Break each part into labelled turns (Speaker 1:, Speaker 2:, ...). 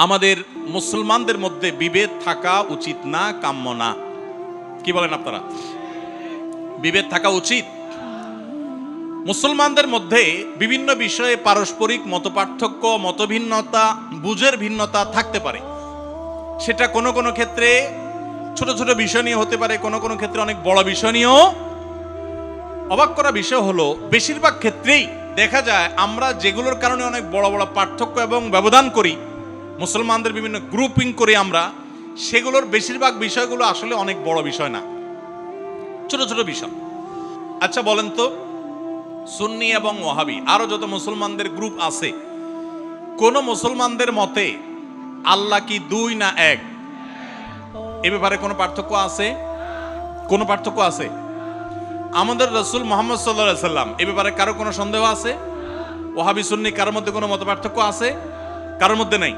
Speaker 1: আমাদের মুসলমানদের মধ্যে বিভেদ থাকা উচিত না, কাম্য না। কি বলেন আপনারা? বিভেদ থাকা উচিত? মুসলমানদের মধ্যে বিভিন্ন বিষয়ে পারস্পরিক মতপার্থক্য, মতভিন্নতা, বুঝের ভিন্নতা থাকতে পারে। সেটা কোনো কোনো ক্ষেত্রে ছোট ছোট বিষয় নিয়ে হতে পারে, কোনো কোনো ক্ষেত্রে অনেক বড় বিষয় নিয়েও। অবাক করা বিষয় হলো, বেশিরভাগ ক্ষেত্রেই দেখা যায় আমরা যেগুলোর কারণে অনেক বড় বড় পার্থক্য এবং ব্যবধান করি মুসলমানদের বিভিন্ন গ্রুপিং করি আমরা, সেগুলোর বেশিরভাগ বিষয়গুলো আসলে অনেক বড় বিষয় না। ছোট ছোট বিষয়। আচ্ছা বলেন তো, সুন্নি এবং ওহাবি আরও যত মুসলমানদের গ্রুপ আছে, কোন মুসলমানদের মতে আল্লাহ কি দুই না এক? এ ব্যাপারে কোনো পার্থক্য আছে? কোনো পার্থক্য আছে? আমাদের রসুল মোহাম্মদ সাল্লাহ সাল্লাম, এ ব্যাপারে কারও কোনো সন্দেহ আছে? ওহাবি সুন্নি, কারোর মধ্যে কোনো মত পার্থক্য আছে? কারোর মধ্যে নাই।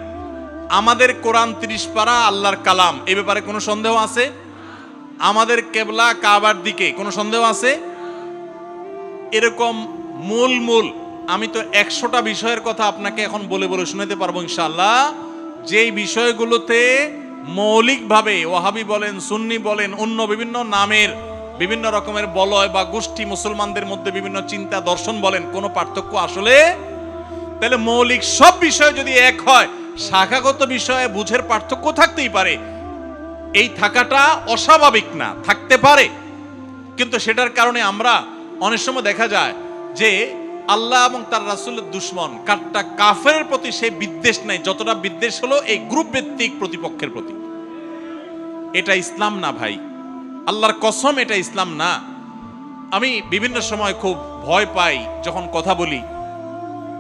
Speaker 1: আমাদের কোরআন তিরিশ পারা আল্লাহর কালাম, এ ব্যাপারে কোনো সন্দেহ আছে? আমাদের কেবলা কাবার দিকে কোনো সন্দেহ আছে? এরকম মূল মূল, আমি তো একশোটা বিষয়ের কথা আপনাকে এখন বলে বলে শুনাতে পারব ইনশাল্লাহ যেই বিষয়গুলোতে মৌলিকভাবে ওহাবি বলেন, সুন্নি বলেন, অন্য বিভিন্ন নামের বিভিন্ন রকমের বলয় বা গোষ্ঠী মুসলমানদের মধ্যে বিভিন্ন চিন্তা দর্শন বলেন, কোনো পার্থক্য আসলে? তাহলে মৌলিক সব বিষয় যদি এক হয় শাখাগত বিষয়ে বুঝের পার্থক্য থাকতেই পারে। এই থাকাটা অস্বাভাবিক না, থাকতে পারে। কিন্তু সেটার কারণে আমরা অনেক সময় দেখা যায় যে আল্লাহ এবং তার রাসুলের দুশ্মন, কারটা কাফের প্রতি সে বিদ্বেষ নাই, যতটা বিদ্বেষ হলো এই গ্রুপ ভিত্তিক প্রতিপক্ষের প্রতি। এটা ইসলাম না ভাই। আল্লাহর কসম এটা ইসলাম না। আমি বিভিন্ন সময় খুব ভয় পাই যখন কথা বলি।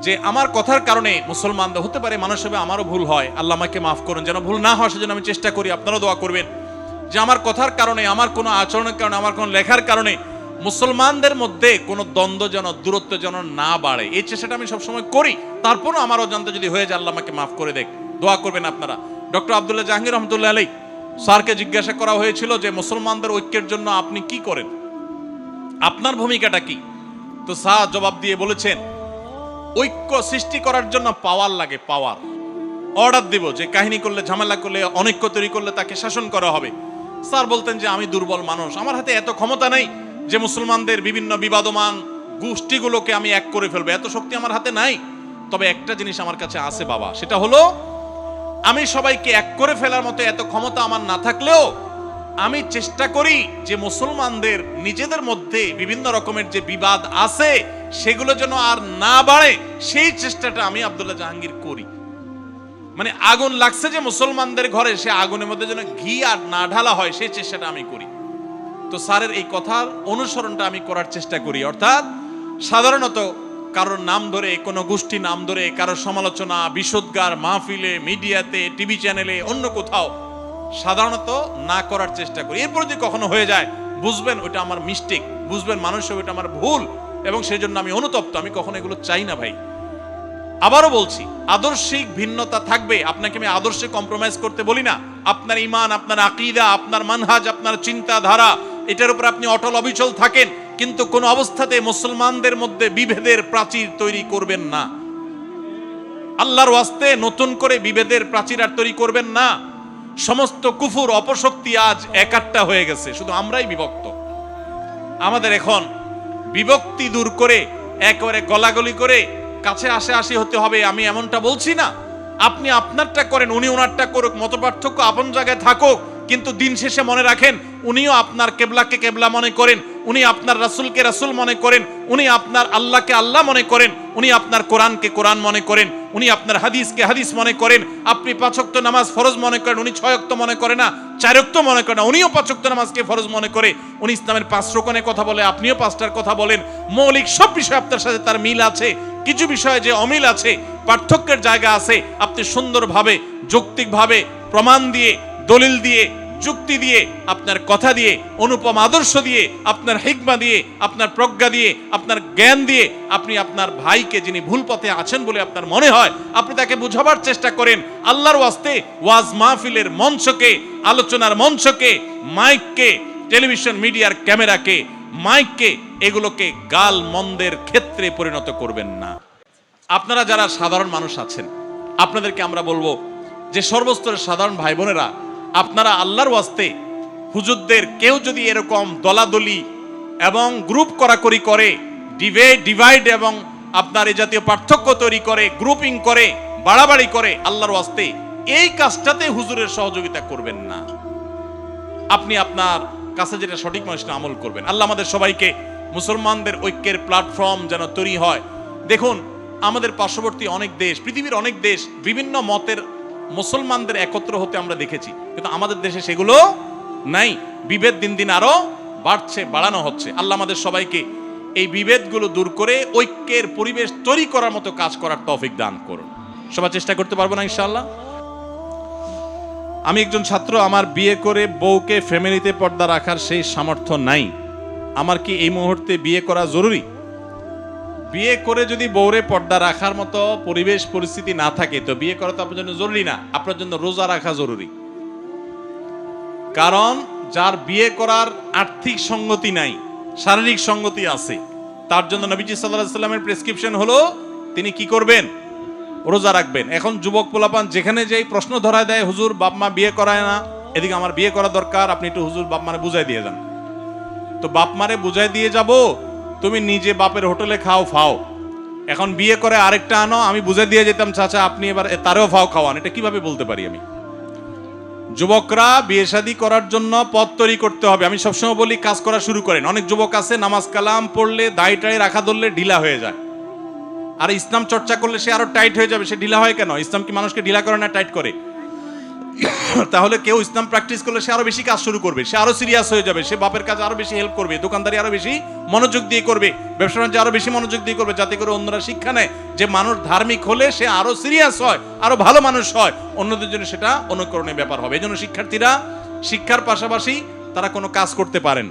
Speaker 1: যে আমার কথার কারণে মুসলমানদের হতে পারে, মানুষ হবে আমারও ভুল হয়। আল্লাহ আমাকে মাফ করুন, যেন ভুল না হয়, সেজন্য আমি চেষ্টা করি, আপনারাও দোয়া করবেন। যে আমার কথার কারণে, আমার কোনো আচরণের কারণে, আমার কোনো লেখার কারণে মুসলমানদের মধ্যে কোনো দ্বন্দ্ব যেন, দূরত্ব যেন না বাড়ে। এই চেষ্টাটা আমি সবসময় করি। তারপরও আমার অজান্তে যদি হয়ে যায়, আল্লাহ আমাকে মাফ করে দেখ। দোয়া করবেন আপনারা। ডক্টর আবদুল্লাহ জাহাঙ্গীর রহমতুল্লাহ আলী স্যারকে জিজ্ঞাসা করা হয়েছিল যে, মুসলমানদের ঐক্যের জন্য আপনি কি করেন? আপনার ভূমিকাটা কি? তো স্যার জবাব দিয়ে বলেছেন ঐক্য সৃষ্টি করার জন্য পাওয়ার লাগে পাওয়ার অর্ডার দিব যে কাহিনী করলে, ঝামেলা করলে, অনৈক্য তৈরি করলে তাকে শাসন করা হবে। স্যার বলতেন যে, আমি দুর্বল মানুষ। আমার হাতে এত ক্ষমতা নেই যে মুসলমানদের বিভিন্ন বিবাদমান গোষ্ঠীগুলোকে আমি এক করে ফেলব। এত শক্তি আমার হাতে নাই। তবে একটা জিনিস আমার কাছে আছে বাবা, সেটা হলো, আমি সবাইকে এক করে ফেলার মতো এত ক্ষমতা আমার না থাকলেও আমি চেষ্টা করি যে মুসলমানদের নিজেদের মধ্যে বিভিন্ন রকমের যে বিবাদ আছে সেগুলো যেন আর না বাড়ে, সেই চেষ্টাটা আমি আব্দুল্লাহ জাহাঙ্গীর করি। মানে আগুন লাগছে যে মুসলমানদের ঘরে, সে আগুনের মধ্যে যেন ঘি আর না ঢালা হয়, সেই চেষ্টাটা আমি করি। তো স্যারের এই কথার অনুসরণটা আমি করার চেষ্টা করি। অর্থাৎ সাধারণত কারোর নাম ধরে, কোনো গোষ্ঠী নাম ধরে, কারোর সমালোচনা, বিশোদ্গার, মাহফিলে, মিডিয়াতে, টিভি চ্যানেলে, অন্য কোথাও সাধারণত না করার চেষ্টা করি। এরপর যদি কখনো হয়ে যায়, বুঝবেন ওইটা আমার মিস্টেক বুঝবেন মানুষ ওইটা আমার ভুল। এবং সেই জন্য আমি অনুতপ্ত, আমি কখনো এগুলো চাই না ভাই। আবারও বলছি, আদর্শিক ভিন্নতা থাকবে, আপনাকে আমি আদর্শে কম্প্রোমাইজ করতে বলি না। আপনার ইমান আপনার আকিদা, আপনার মানহাজ, আপনার চিন্তাধারা, এটার উপর আপনি অটল অবিচল থাকেন, কিন্তু কোন অবস্থাতে মুসলমানদের মধ্যে বিভেদের প্রাচীর তৈরি করবেন না। আল্লাহর ওয়াস্তে নতুন করে বিভেদের প্রাচীর আর তৈরি করবেন না। সমস্ত কুফুর অপশক্তি আজ একাট্টা হয়ে গেছে, শুধু আমরাই বিভক্ত। আমাদের এখন বিভক্তি দূর করে, একেবারে গলাগলি করে কাছে আসে আসি হতে হবে, আমি এমনটা বলছি না। আপনি আপনারটা করেন, উনি ওনারটা করুক মত পার্থক্য আপন জায়গায় থাকুক, কিন্তু দিন শেষে মনে রাখেন, উনিও আপনার কেবলাকে কেবলা মনে করেন, উনি আপনার রাসুলকে রাসুল মনে করেন, উনি আপনার আল্লাহকে আল্লাহ মনে করেন, উনি আপনার কোরআনকে কোরআন মনে করেন, উনি আপনার হাদিসকে হাদিস মনে করেন, আপনি পাঁচক্ত নামাজ ফরজ মনে করেন, উনি ছয়ক্ত মনে করে না চারক্ত মনে করে না, উনিও পাঁচক্ত নামাজকে ফরজ মনে করে, উনি ইসলামের পাঁচ রোকনে কথা বলে, আপনিও পাঁচটার কথা বলেন। মৌলিক সব বিষয় আপনার সাথে তার মিল আছে, কিছু বিষয়ে যে অমিল আছে, পার্থক্যের জায়গা আছে, আপনি সুন্দরভাবে, যৌক্তিকভাবে প্রমাণ দিয়ে, দলিল দিয়ে যুক্তি দিয়ে, আপনার কথা দিয়ে, অনুপম আদর্শ দিয়ে, আপনার হিকমা দিয়ে, আপনার প্রজ্ঞা দিয়ে, আপনার জ্ঞান দিয়ে আপনি আপনার ভাইকে যিনি ভুল পথে আছেন বলে আপনার মনে হয়, আপনি তাকে বুঝাবার চেষ্টা করেন। আল্লাহর ওয়াস্তে ওয়াজ মাহফিলের মঞ্চকে, আলোচনার মঞ্চকে, মাইককে, টেলিভিশন মিডিয়ার ক্যামেরাকে, মাইককে, এগুলোকে গাল মন্দের ক্ষেত্রে পরিণত করবেন না। আপনারা যারা সাধারণ মানুষ আছেন, আপনাদেরকে আমরা বলব যে সর্বস্তরের সাধারণ ভাই বোনেরা আপনারা আল্লাহর ওয়াস্তে হুজুরদের কেউ যদি এরকম দলাদলি এবং গ্রুপ করাকরি করে ডিভাইড ডিভাইড এবং আপনার এই জাতীয় পার্থক্য তৈরি করে, গ্রুপিং করে, বাড়াবাড়ি করে আল্লাহর ওয়াস্তে, এই কাজটাতে হুজুরের সহযোগিতা করবেন না। আপনি আপনার কাছে যেটা সঠিক মানুষ আমল করবেন। আল্লাহ আমাদের সবাইকে মুসলমানদের ঐক্যের প্ল্যাটফর্ম যেন তৈরি হয়। দেখুন, আমাদের পার্শ্ববর্তী অনেক দেশ, পৃথিবীর অনেক দেশ বিভিন্ন মতের মুসলমানদের একত্র হতে আমরা দেখেছি, কিন্তু আমাদের দেশে সেগুলো নাই। বিভেদ দিন দিন আরও বাড়ছে, বাড়ানো হচ্ছে। আল্লাহ আমাদের সবাইকে এই বিভেদগুলো দূর করে ঐক্যের পরিবেশ তৈরি করার মতো কাজ করার তৌফিক দান করুন। সবাই চেষ্টা করতে পারব না, ইনশাআল্লাহ? আমি একজন ছাত্র, আমার বিয়ে করে বউকে ফ্যামিলিতে পর্দা রাখার সেই সামর্থ্য নাই। আমার কি এই মুহূর্তে বিয়ে করা জরুরি? বিয়ে করে যদি বউরে পর্দা রাখার মতো পরিবেশ, পরিস্থিতি না থাকে, তো বিয়ে করা তো আপনার জন্য জরুরি না। আপনার জন্য রোজা রাখা জরুরি। কারণ যার বিয়ে করার আর্থিক সঙ্গতি নাই, শারীরিক সঙ্গতি আছে, তার জন্য নবীজি সাল্লাহ সাল্লামের প্রেসক্রিপশন হলো, তিনি কি করবেন? রোজা রাখবেন। এখন যুবক পোলাপান যেখানে যেই প্রশ্ন ধরায় দেয়, হুজুর, বাপ মা বিয়ে করায় না। এদিকে আমার বিয়ে করা দরকার, আপনি একটু হুজুর, বাপ মারে বুঝাই দিয়ে যান। তো বাপ মারে বুঝাই দিয়ে যাব তুমি নিজে বাপের হোটেলে খাও, ফাও। এখন বিয়ে করে আরেকটা আনো, আমি বুঝে দিয়ে যেতাম, চাচা, আপনি এবার তারও ফাও খাওয়ান। এটা কীভাবে বলতে পারি আমি? যুবকরা বিয়ে শাদী করার জন্য পথ তৈরি করতে হবে। আমি সবসময় বলি, কাজ করা শুরু করেন। অনেক যুবক আছে, নামাজ কালাম পড়লে দায় টাই রাখা ধরলে ঢিলা হয়ে যায়। আর ইসলাম চর্চা করলে সে আরও টাইট হয়ে যাবে। সে ঢিলা হয় কেন? ইসলাম কি মানুষকে ঢিলা করে না টাইট করে? তাহলে কেউ ইসলাম প্র্যাকটিস করলে সে আরও বেশি কাজ শুরু করবে, সে আরও সিরিয়াস হয়ে যাবে, সে বাপের কাজে আরও বেশি হেল্প করবে, দোকানদারি আরও বেশি মনোযোগ দিয়ে করবে, ব্যবসা বাণিজ্যে আরও বেশি মনোযোগ দিয়ে করবে, যাতে করে অন্যরা শিক্ষা নেয় যে মানুষ ধার্মিক হলে সে আরও সিরিয়াস হয়, আরও ভালো মানুষ হয়। অন্যদের জন্য সেটা অনুকরণের ব্যাপার হবে। এই জন্য শিক্ষার্থীরা শিক্ষার পাশাপাশি তারা কোনো কাজ করতে পারেন।